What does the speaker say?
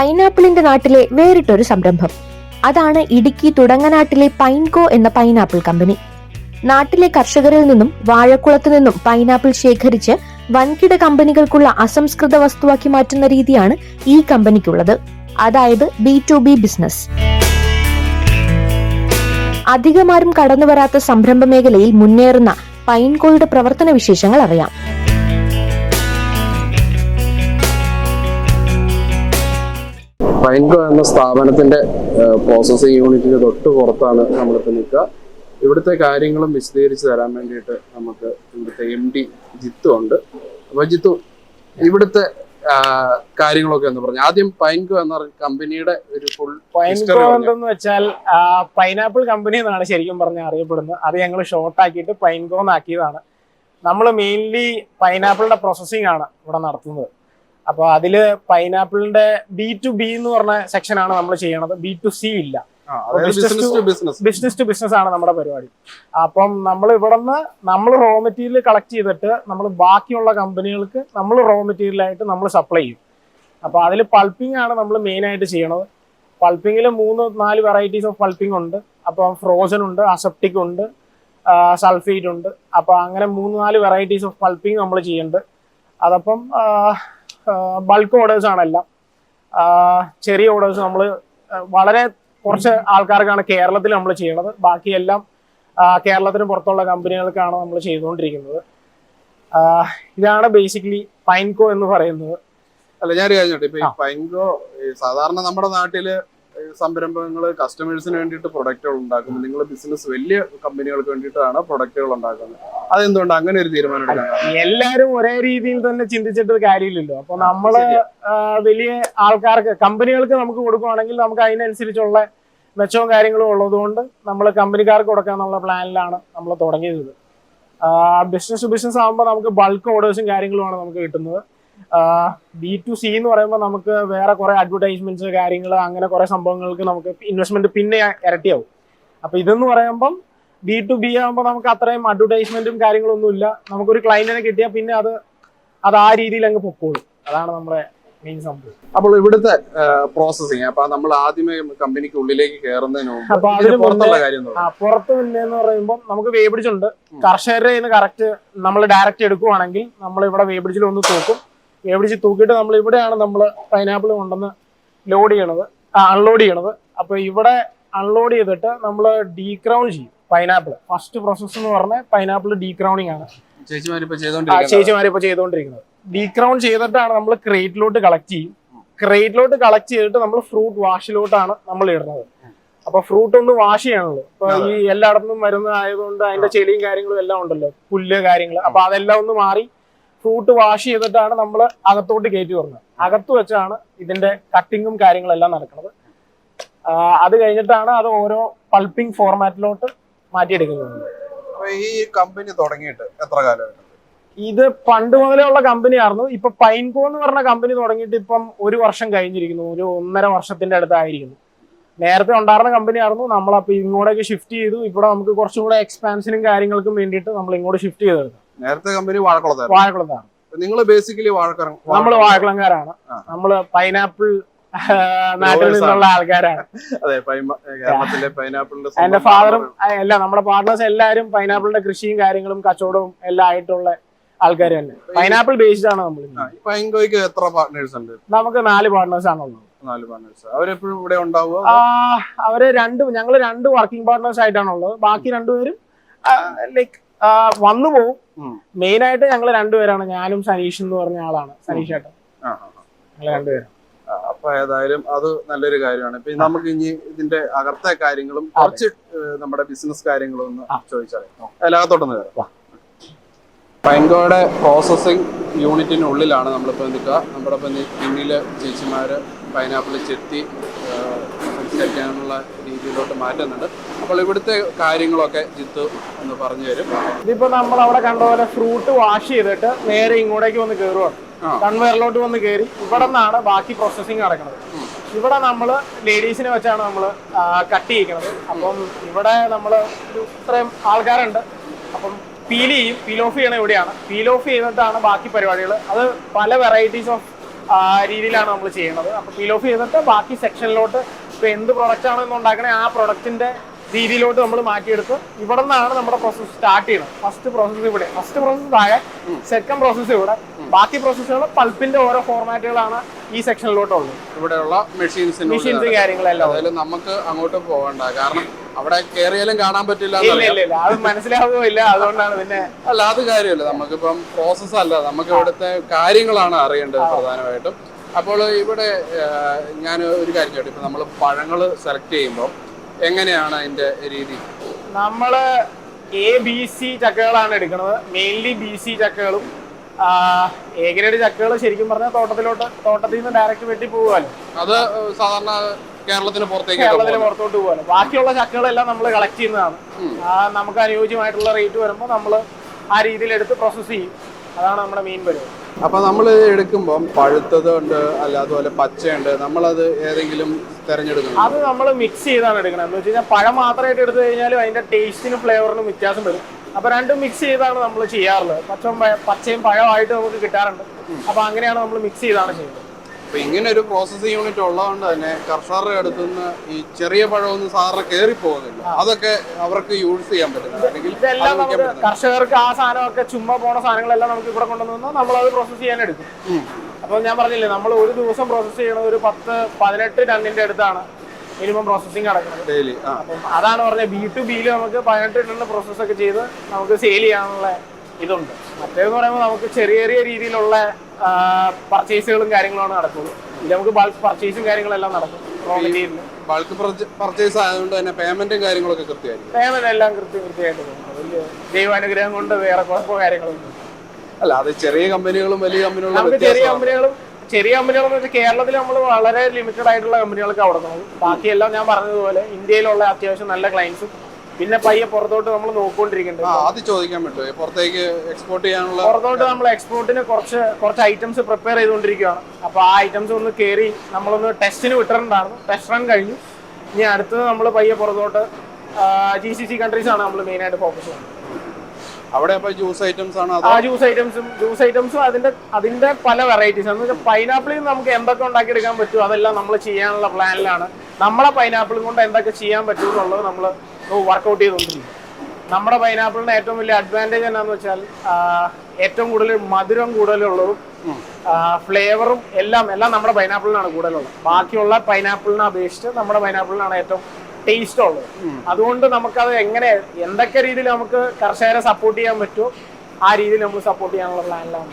പൈനാപ്പിളിന്റെ നാട്ടിലെ വേറിട്ടൊരു സംരംഭം. അതാണ് ഇടുക്കി തുടങ്ങനാട്ടിലെ പൈൻകോ എന്ന പൈനാപ്പിൾ കമ്പനി. നാട്ടിലെ കർഷകരിൽ നിന്നും വാഴക്കുളത്തു നിന്നും പൈനാപ്പിൾ ശേഖരിച്ച് വൻകിട കമ്പനികൾക്കുള്ള അസംസ്കൃത വസ്തുവാക്കി മാറ്റുന്ന രീതിയാണ് ഈ കമ്പനിക്കുള്ളത്. അതായത് ബി ടു ബി ബിസിനസ്. അധികമാരും കടന്നു വരാത്ത സംരംഭ മേഖലയിൽ മുന്നേറുന്ന പൈൻകോയുടെ പ്രവർത്തന വിശേഷങ്ങൾ അറിയാം. പൈൻകോ എന്ന സ്ഥാപനത്തിന്റെ പ്രോസസ്സിംഗ് യൂണിറ്റിന്റെ തൊട്ട് പുറത്താണ് നമ്മളിപ്പോൾ നിൽക്കുക. ഇവിടുത്തെ കാര്യങ്ങളും വിശദീകരിച്ച് തരാൻ വേണ്ടിയിട്ട് നമുക്ക് ഇവിടുത്തെ എം ഡി ജിത്തു ഉണ്ട്. അപ്പൊ ജിത്തു ഇവിടുത്തെ കാര്യങ്ങളൊക്കെ എന്ന് പറഞ്ഞു. ആദ്യം പൈൻകോ എന്ന കമ്പനിയുടെ ഒരു ഫുൾ പൈൻകോ എന്തെന്ന് വെച്ചാൽ പൈനാപ്പിൾ കമ്പനി എന്നാണ് ശരിക്കും പറഞ്ഞാൽ അറിയപ്പെടുന്നത്. അത് ഞങ്ങൾ ഷോർട്ട് ആക്കിയിട്ട് പൈൻകോ എന്നാക്കിയതാണ് നമ്മൾ മെയിൻലി പൈനാപ്പിളിന്റെ പ്രോസസ്സിംഗ് ആണ് ഇവിടെ നടത്തുന്നത്. അപ്പോൾ അതിൽ പൈനാപ്പിളിന്റെ ബി ടു ബി എന്ന് പറഞ്ഞ സെക്ഷനാണ് നമ്മൾ ചെയ്യണത്. ബി ടു സി ഇല്ല. Business to business business to business ആണ് നമ്മുടെ പരിപാടി. അപ്പം നമ്മൾ ഇവിടെ നിന്ന് നമ്മൾ റോ മെറ്റീരിയൽ കളക്ട് ചെയ്തിട്ട് നമ്മൾ ബാക്കിയുള്ള കമ്പനികൾക്ക് നമ്മൾ റോ മെറ്റീരിയൽ ആയിട്ട് നമ്മൾ സപ്ലൈ ചെയ്യും. അപ്പൊ അതിൽ പൾപ്പിംഗ് ആണ് നമ്മൾ മെയിൻ ആയിട്ട് ചെയ്യണത്. പൾപ്പിങ്ങിൽ മൂന്ന് നാല് വെറൈറ്റീസ് ഓഫ് പൾപ്പിംഗ് ഉണ്ട്. അപ്പം ഫ്രോസൺ ഉണ്ട് അസെപ്റ്റിക് ഉണ്ട് സൾഫേറ്റ് ഉണ്ട്. അപ്പൊ അങ്ങനെ മൂന്ന് നാല് വെറൈറ്റീസ് ഓഫ് പൾപ്പിംഗ് നമ്മൾ ചെയ്യുന്നുണ്ട് അതപ്പം ബൾക്ക് ഓർഡേഴ്സ് ആണെല്ലാം. ചെറിയ ഓർഡേഴ്സ് നമ്മൾ വളരെ കുറച്ച് ആൾക്കാർക്കാണ് കേരളത്തിൽ നമ്മൾ ചെയ്യണത്. ബാക്കിയെല്ലാം കേരളത്തിന് പുറത്തുള്ള കമ്പനികൾക്കാണ് നമ്മൾ ചെയ്തുകൊണ്ടിരിക്കുന്നത്. ഇതാണ് ബേസിക്കലി പൈൻകോ എന്ന് പറയുന്നത്. അല്ല ഞാൻ ഇപ്പൊ ഈ പൈൻകോ സാധാരണ നമ്മുടെ നാട്ടിൽ സംരംഭങ്ങൾ കസ്റ്റമേഴ്സിന് വേണ്ടിയിട്ട് പ്രൊഡക്റ്റുകൾ ഉണ്ടാക്കുന്നത്. നിങ്ങൾ ബിസിനസ് വലിയ കമ്പനികൾക്ക് വേണ്ടിയിട്ടാണ് പ്രൊഡക്റ്റുകൾ ഉണ്ടാക്കുന്നത്. അതെന്തുകൊണ്ട്? അങ്ങനെ ഒരു തീരുമാനം എല്ലാവരും ഒരേ രീതിയിൽ തന്നെ ചിന്തിച്ചിട്ട് കാര്യമില്ലല്ലോ. അപ്പൊ നമ്മൾ വലിയ ആൾക്കാർക്ക് കമ്പനികൾക്ക് നമുക്ക് കൊടുക്കുവാണെങ്കിൽ നമുക്ക് അതിനനുസരിച്ചുള്ള മെച്ചവും കാര്യങ്ങളും ഉള്ളതുകൊണ്ട് നമ്മൾ കമ്പനിക്കാർക്ക് കൊടുക്കാന്നുള്ള പ്ലാനിലാണ് നമ്മൾ തുടങ്ങിയത്. ബിസിനസ് ടു ബിസിനസ് ആകുമ്പോൾ നമുക്ക് ബൾക്ക് ഓർഡേഴ്സും കാര്യങ്ങളുമാണ് നമുക്ക് കിട്ടുന്നത്. ബി ടു സി എന്ന് പറയുമ്പോൾ നമുക്ക് വേറെ കുറെ അഡ്വർടൈസ്മെന്റ്സ് കാര്യങ്ങൾ അങ്ങനെ കുറെ സംഭവങ്ങൾക്ക് നമുക്ക് ഇൻവെസ്റ്റ്മെന്റ് പിന്നെ ഇരട്ടിയാവും. അപ്പൊ ഇതെന്ന് പറയുമ്പം ബി ടു ബി ആകുമ്പോൾ നമുക്ക് അത്രയും അഡ്വർടൈസ്മെന്റും കാര്യങ്ങളൊന്നും ഇല്ല. നമുക്കൊരു ക്ലയന്റിനെ കിട്ടിയാൽ പിന്നെ അത് അത് ആ രീതിയിൽ അങ്ങ് പൊക്കോളും. അതാണ് നമ്മുടെ മെയിൻ സംഭവം. അപ്പോൾ ഇവിടുത്തെ പ്രോസസ്സിങ് അപ്പൊ നമ്മൾ ആദ്യമേ കമ്പനിക്ക് ഉള്ളിലേക്ക് കയറുന്നതിന് എന്ന് പുറത്ത് മുന്നേന്ന് പറയുമ്പോൾ നമുക്ക് വേബിഡിച്ചുണ്ട് കർഷകരുടെ കയ്യിൽ നിന്ന് കറക്റ്റ് നമ്മൾ ഡയറക്റ്റ് എടുക്കുവാണെങ്കിൽ നമ്മൾ ഇവിടെ വേബിഡിച്ചിൽ ഒന്ന് തൂക്കും. വേബിഡിച്ച് തൂക്കിയിട്ട് നമ്മൾ ഇവിടെയാണ് നമ്മൾ പൈനാപ്പിൾ കൊണ്ടുവന്ന് ലോഡ് ചെയ്യണത്. അൺലോഡ് ചെയ്യണത്. അപ്പൊ ഇവിടെ അൺലോഡ് ചെയ്തിട്ട് നമ്മൾ ഡീക്രൗൺ ചെയ്യും പൈനാപ്പിൾ ഫസ്റ്റ് പ്രോസസ്സ് എന്ന് പറഞ്ഞാൽ പൈനാപ്പിൾ ഡീക്രൗണിങ് ആണ്. ചേച്ചിമാരിപ്പോ ഡീ ക്രൗൺ ചെയ്തുകൊണ്ടിരിക്കുന്നത് ഡീക്രൗൺ ചെയ്തിട്ടാണ് നമ്മൾ ക്രേറ്റിലോട്ട് കളക്ട് ചെയ്യും. ക്രേറ്റിലോട്ട് കളക്ട് ചെയ്തിട്ട് നമ്മൾ ഫ്രൂട്ട് വാഷിലോട്ടാണ് നമ്മൾ ഇടുന്നത്. അപ്പൊ ഫ്രൂട്ട് ഒന്ന് വാഷ് ചെയ്യണല്ലോ ഇപ്പൊ ഈ എല്ലായിടത്തും വരുന്ന ആയതുകൊണ്ട് അതിന്റെ ചെളിയും കാര്യങ്ങളും എല്ലാം ഉണ്ടല്ലോ. പുല്ല് കാര്യങ്ങൾ അപ്പൊ അതെല്ലാം ഒന്ന് മാറി ഫ്രൂട്ട് വാഷ് ചെയ്തിട്ടാണ് നമ്മൾ അകത്തോട്ട് കയറ്റി വരുന്നത് അകത്ത് വെച്ചാണ് ഇതിന്റെ കട്ടിങ്ങും കാര്യങ്ങളെല്ലാം നടക്കുന്നത്. അത് കഴിഞ്ഞിട്ടാണ് അത് ഓരോ പൾപ്പിംഗ് ഫോർമാറ്റിലോട്ട് മാറ്റിയെടുക്കുന്നത്. അപ്പൊ ഈ കമ്പനി തുടങ്ങിയിട്ട് എത്ര കാലമായിട്ട്? ഇത് പണ്ട് മുതലേ ഉള്ള കമ്പനിയായിരുന്നു. ഇപ്പൊ പൈൻകോ എന്ന് പറഞ്ഞ കമ്പനി തുടങ്ങിയിട്ട് ഇപ്പം ഒരു വർഷം കഴിഞ്ഞിരിക്കുന്നു. ഒരു ഒന്നര വർഷത്തിന്റെ അടുത്തായിരിക്കുന്നു. നേരത്തെ ഉണ്ടായിരുന്ന കമ്പനിയായിരുന്നു. നമ്മളപ്പോ ഇങ്ങോട്ടേക്ക് ഷിഫ്റ്റ് ചെയ്തു. ഇവിടെ നമുക്ക് കുറച്ചും കൂടെ എക്സ്പാൻഷനും കാര്യങ്ങൾക്കും വേണ്ടിയിട്ട് നമ്മൾ ഇങ്ങോട്ട് ഷിഫ്റ്റ് ചെയ്തെടുത്തു. നേരത്തെ കമ്പനി വാഴക്കുളത്താണ് വാഴക്കുളത്താണ് നിങ്ങൾ ബേസിക്കലി വാഴക്കുളം നമ്മൾ വാഴക്കുളംകാരാണ്. നമ്മൾ നമ്മൾ പൈനാപ്പിൾ നാട്ടിൽ നിന്നുള്ള ആൾക്കാരാണ്. അതെ കേരളത്തിലെ പൈനാപ്പിളിന്റെ എന്റെ ഫാദറും അല്ല നമ്മുടെ പാർട്ട്നേഴ്സ് എല്ലാവരും പൈനാപ്പിളിന്റെ കൃഷിയും കാര്യങ്ങളും കച്ചവടവും എല്ലാം ആയിട്ടുള്ള ആൾക്കാർ തന്നെ. പൈനാപ്പിൾ ബേസ്ഡ് ആണ് നമ്മൾ എത്ര പാർട്ട്നേഴ്സ് ഉണ്ട്? നമുക്ക് നാല് പാർട്ട്നേഴ്സ് ആണുള്ളത്. നാല് പാർട്ട്നേഴ്സ് അവരെപ്പോഴും ഇവിടെ ഉണ്ടാവുക അവർ രണ്ട് ഞങ്ങൾ രണ്ട് വർക്കിംഗ് പാർട്ട്നേഴ്സ് ആയിട്ടാണുള്ളത്. ബാക്കി രണ്ടുപേരും ലൈക്ക് വന്നു പോവും. മെയിൻ ആയിട്ട് ഞങ്ങൾ രണ്ടുപേരാണ്. ഞാനും സനീഷ് എന്ന് പറഞ്ഞ ആളാണ്. സനീഷ് ഏട്ടൻ. ഞങ്ങൾ അപ്പൊ ഏതായാലും അത് നല്ലൊരു കാര്യമാണ്. ഇപ്പൊ നമുക്ക് ഇനി ഇതിന്റെ അകത്തെ കാര്യങ്ങളും കുറച്ച് നമ്മുടെ ബിസിനസ് കാര്യങ്ങളും ഒന്ന് ആ. ചോദിച്ചറിയാം അതിനകത്തോട്ടൊന്ന് കയറാം പൈൻകോയുടെ പ്രോസസ്സിംഗ് യൂണിറ്റിനുള്ളിലാണ് നമ്മളിപ്പോൾ നിൽക്കുക. നമ്മുടെ ഇപ്പം പിന്നിൽ ചേച്ചിമാര് പൈനാപ്പിൾ ചെത്തി സംസ്കരിക്കാനുള്ള രീതിയിലോട്ട് മാറ്റുന്നുണ്ട്. അപ്പോൾ ഇവിടുത്തെ കാര്യങ്ങളൊക്കെ ജിത്തു ഒന്ന് പറഞ്ഞു തരും. ഇതിപ്പോ നമ്മൾ അവിടെ കണ്ട പോലെ ഫ്രൂട്ട് വാഷ് ചെയ്തിട്ട് നേരെ ഇങ്ങോട്ടേക്ക് വന്ന് കയറുവാണ്. കൺവെയറിലോട്ട് വന്ന് കയറി ഇവിടെ നിന്നാണ് ബാക്കി പ്രോസസ്സിങ് നടക്കുന്നത്. ഇവിടെ നമ്മൾ ലേഡീസിനെ വെച്ചാണ് നമ്മൾ കട്ട് ചെയ്യിക്കുന്നത്. അപ്പം ഇവിടെ നമ്മൾ ഇത്രയും ആൾക്കാരുണ്ട്. അപ്പം പീൽ ചെയ്യും. പീൽ ഓഫ് ചെയ്യണ ഇവിടെയാണ്. പീൽ ഓഫ് ചെയ്തിട്ടാണ് ബാക്കി പരിപാടികൾ അത് പല വെറൈറ്റീസ് ഓഫ് രീതിയിലാണ് നമ്മൾ ചെയ്യുന്നത്. അപ്പോൾ പീൽ ഓഫ് ചെയ്തിട്ട് ബാക്കി സെക്ഷനിലോട്ട് ഇപ്പോൾ എന്ത് പ്രൊഡക്റ്റ് ആണോ ഇന്ന് ഉണ്ടാക്കണേ ആ പ്രൊഡക്റ്റിന്റെ രീതിയിലോട്ട് നമ്മൾ മാറ്റിയെടുത്ത് ഇവിടെ നിന്നാണ് നമ്മുടെ പ്രോസസ്സ് സ്റ്റാർട്ട് ചെയ്യുന്നത്. ഫസ്റ്റ് പ്രോസസ്സ് ഇവിടെ. ഫസ്റ്റ് പ്രോസസ്സ് താഴെ. സെക്കൻഡ് പ്രോസസ്സ് ഇവിടെ. ബാക്കി പ്രോസസ്സുകൾ പൾപ്പിന്റെ ഓരോ ഫോർമാറ്റുകളാണ് ഈ സെക്ഷനിലോട്ടുള്ളത് ഇവിടെയുള്ള മെഷീൻസ് മെഷീൻസ് കാര്യങ്ങളെല്ലാം നമുക്ക് അങ്ങോട്ട് പോകണ്ട. കാരണം അവിടെ കയറിയാലും കാണാൻ പറ്റില്ല അത് മനസ്സിലാവുകയില്ല അതുകൊണ്ടാണ് പിന്നെ അല്ല അത് കാര്യമല്ല. നമുക്കിപ്പം പ്രോസസ്സല്ല അല്ല. നമുക്ക് ഇവിടുത്തെ കാര്യങ്ങളാണ് അറിയേണ്ടത് പ്രധാനമായിട്ടും. അപ്പോൾ ഇവിടെ ഞാൻ ഒരു കാര്യം ചോദിച്ചു ഇപ്പം നമ്മൾ പഴങ്ങൾ സെലക്ട് ചെയ്യുമ്പോൾ എങ്ങനെയാണ് അതിന്റെ രീതി? നമ്മൾ എ ബി സി ചക്കകളാണ് എടുക്കുന്നത്. മെയിൻലി ബി സി ചക്കകളും എ ഗ്രേഡ് ചക്കകൾ ശരിക്കും പറഞ്ഞാൽ തോട്ടത്തിലോട്ട് തോട്ടത്തിൽ നിന്ന് ഡയറക്റ്റ് വെട്ടി പോകുമല്ലോ അത് സാധാരണ കേരളത്തിന് പുറത്തേക്ക് കേരളത്തിന് പുറത്തോട്ട് പോകുമല്ലോ ബാക്കിയുള്ള ചക്കകളെല്ലാം നമ്മൾ കളക്ട് ചെയ്യുന്നതാണ്. നമുക്ക് അനുയോജ്യമായിട്ടുള്ള റേറ്റ് വരുമ്പോൾ നമ്മൾ ആ രീതിയിൽ എടുത്ത് പ്രോസസ്സ് ചെയ്യും. അതാണ് നമ്മുടെ മെയിൻ പരിപാടി. അപ്പൊ നമ്മൾ എടുക്കുമ്പോൾ പഴുത്തത് ഉണ്ട് അല്ല അതുപോലെ പച്ചയുണ്ട് നമ്മളത് ഏതെങ്കിലും തിരഞ്ഞെടുക്കണം. അത് നമ്മൾ മിക്സ് ചെയ്താണ് എടുക്കുന്നത് എന്ന് വെച്ച് കഴിഞ്ഞാൽ പഴം മാത്രമായിട്ട് എടുത്തു കഴിഞ്ഞാലും അതിന്റെ ടേസ്റ്റിനും ഫ്ലേവറിനും വ്യത്യാസം വരും. അപ്പൊ രണ്ടും മിക്സ് ചെയ്താണ് നമ്മൾ ചെയ്യാറുള്ളത്. പച്ചയും പച്ചയും പഴമായിട്ട് നമുക്ക് കിട്ടാറുണ്ട്. അപ്പൊ അങ്ങനെയാണ് നമ്മൾ മിക്സ് ചെയ്താണ് ചെയ്യുന്നത്. അപ്പൊ ഇങ്ങനെ ഒരു പ്രോസസ്സിംഗ് യൂണിറ്റ് ഉള്ളതുകൊണ്ട് തന്നെ കർഷകരുടെ അടുത്തുനിന്ന് ഈ ചെറിയ പഴമൊന്നും സാറിന് കയറി പോകുന്നില്ല. അതൊക്കെ അവർക്ക് യൂസ് ചെയ്യാൻ പറ്റുന്നത് അല്ലെങ്കിൽ ഇതെല്ലാം നമുക്ക് കർഷകർക്ക് ആ സാധനമൊക്കെ ചുമ്മാ പോണ സാധനങ്ങളെല്ലാം നമുക്ക് ഇവിടെ കൊണ്ടുവന്നു നമ്മൾ അത് പ്രോസസ് ചെയ്യാൻ എടുക്കും അപ്പോൾ അപ്പൊ ഞാൻ പറഞ്ഞില്ലേ നമ്മൾ ഒരു ദിവസം പ്രോസസ് ചെയ്യണത് ഒരു പത്ത് പതിനെട്ട് ടണ്ണിന്റെ അടുത്താണ് മിനിമം പ്രോസസ്സിംഗ് നടക്കുന്നത്. ഡെയിലി അപ്പം അതാണ് പറഞ്ഞത് ബി ടു ബിയിൽ നമുക്ക് പതിനെട്ട് ടണ്ണ് പ്രോസസ് ഒക്കെ ചെയ്ത് നമുക്ക് സെയിൽ ചെയ്യാനുള്ള ഇതുണ്ട്. മറ്റേന്ന് പറയുമ്പോൾ നമുക്ക് ചെറിയ ചെറിയ രീതിയിലുള്ള പർച്ചേസുകളും കാര്യങ്ങളാണ് നടക്കുന്നത്. ഇത് നമുക്ക് ബൾക്ക് പർച്ചേസും കാര്യങ്ങളെല്ലാം നടക്കും. റോ മെറ്റീരിയൽ ബൾക്ക് പർച്ചേസ് ആയതുകൊണ്ട് തന്നെ പേയ്മെന്റും കാര്യങ്ങളൊക്കെ കൃത്യമായിരിക്കും. പേയ്മെന്റ് എല്ലാം കൃത്യം കൃത്യമായിട്ട് വലിയ ദൈവാനുഗ്രഹം കൊണ്ട് വേറെ കുഴപ്പമോ കാര്യങ്ങളൊന്നും അല്ല അത് ചെറിയ കമ്പനികളും വലിയ കമ്പനികളും ചെറിയ കമ്പനികളും ചെറിയ കമ്പനികളെന്ന് വെച്ചാൽ കേരളത്തിൽ നമ്മൾ വളരെ ലിമിറ്റഡ് ആയിട്ടുള്ള കമ്പനികൾക്ക് അവിടെ നോക്കും ബാക്കിയെല്ലാം ഞാൻ പറഞ്ഞതുപോലെ ഇന്ത്യയിലുള്ള അത്യാവശ്യം നല്ല ക്ലയൻസും പിന്നെ പയ്യെ പുറത്തോട്ട് നമ്മൾ നോക്കിക്കൊണ്ടിരിക്കുന്നുണ്ട് അത് ചോദിക്കാൻ പറ്റുമോ പുറത്തേക്ക് എക്സ്പോർട്ട് ചെയ്യാനുള്ള പുറത്തോട്ട് നമ്മൾ എക്സ്പോർട്ടിന് കുറച്ച് കുറച്ച് ഐറ്റംസ് പ്രിപ്പയർ ചെയ്തുകൊണ്ടിരിക്കുകയാണ്. അപ്പോൾ ആ ഐറ്റംസ് ഒന്ന് കയറി നമ്മളൊന്ന് ടെസ്റ്റിന് വിട്ടിട്ടുണ്ടായിരുന്നു. ടെസ്റ്റ് റൺ കഴിഞ്ഞു. ഇനി അടുത്തത് നമ്മൾ പയ്യെ പുറത്തോട്ട് ജി സി സി കൺട്രീസ് ആണ് നമ്മൾ മെയിൻ ആയിട്ട് ഫോക്കസ് ചെയ്യുന്നത്. അവിടെ ജ്യൂസ് ഐറ്റംസ് ആണ് ആ ജ്യൂസ് ഐറ്റംസും ജ്യൂസ് ഐറ്റംസും അതിന്റെ അതിന്റെ പല വെറൈറ്റീസ് എന്ന് വെച്ചാൽ പൈനാപ്പിളിൽ നിന്ന് നമുക്ക് എന്തൊക്കെ ഉണ്ടാക്കിയെടുക്കാൻ പറ്റും അതെല്ലാം നമ്മൾ ചെയ്യാനുള്ള പ്ലാനിലാണ് നമ്മളെ പൈനാപ്പിളും കൊണ്ട് എന്തൊക്കെ ചെയ്യാൻ പറ്റും എന്നുള്ളത് നമ്മൾ വർക്കൗട്ട് ചെയ്തുകൊണ്ടിരിക്കും. നമ്മുടെ പൈനാപ്പിളിന് ഏറ്റവും വലിയ അഡ്വാന്റേജ് എന്താണെന്ന് വെച്ചാൽ ഏറ്റവും കൂടുതൽ മധുരം കൂടുതലുള്ളതും ഫ്ലേവറും എല്ലാം എല്ലാം നമ്മുടെ പൈനാപ്പിളിനാണ് കൂടുതലുള്ളത്. ബാക്കിയുള്ള പൈനാപ്പിളിനെ അപേക്ഷിച്ച് നമ്മുടെ പൈനാപ്പിളിനാണ് ഏറ്റവും ടേസ്റ്റ് ഉള്ളത്. അതുകൊണ്ട് നമുക്കത് എങ്ങനെ എന്തൊക്കെ രീതിയിൽ നമുക്ക് കർഷകരെ സപ്പോർട്ട് ചെയ്യാൻ പറ്റുമോ ആ രീതിയിൽ നമ്മൾ സപ്പോർട്ട് ചെയ്യാനുള്ള പ്ലാനിലാണ്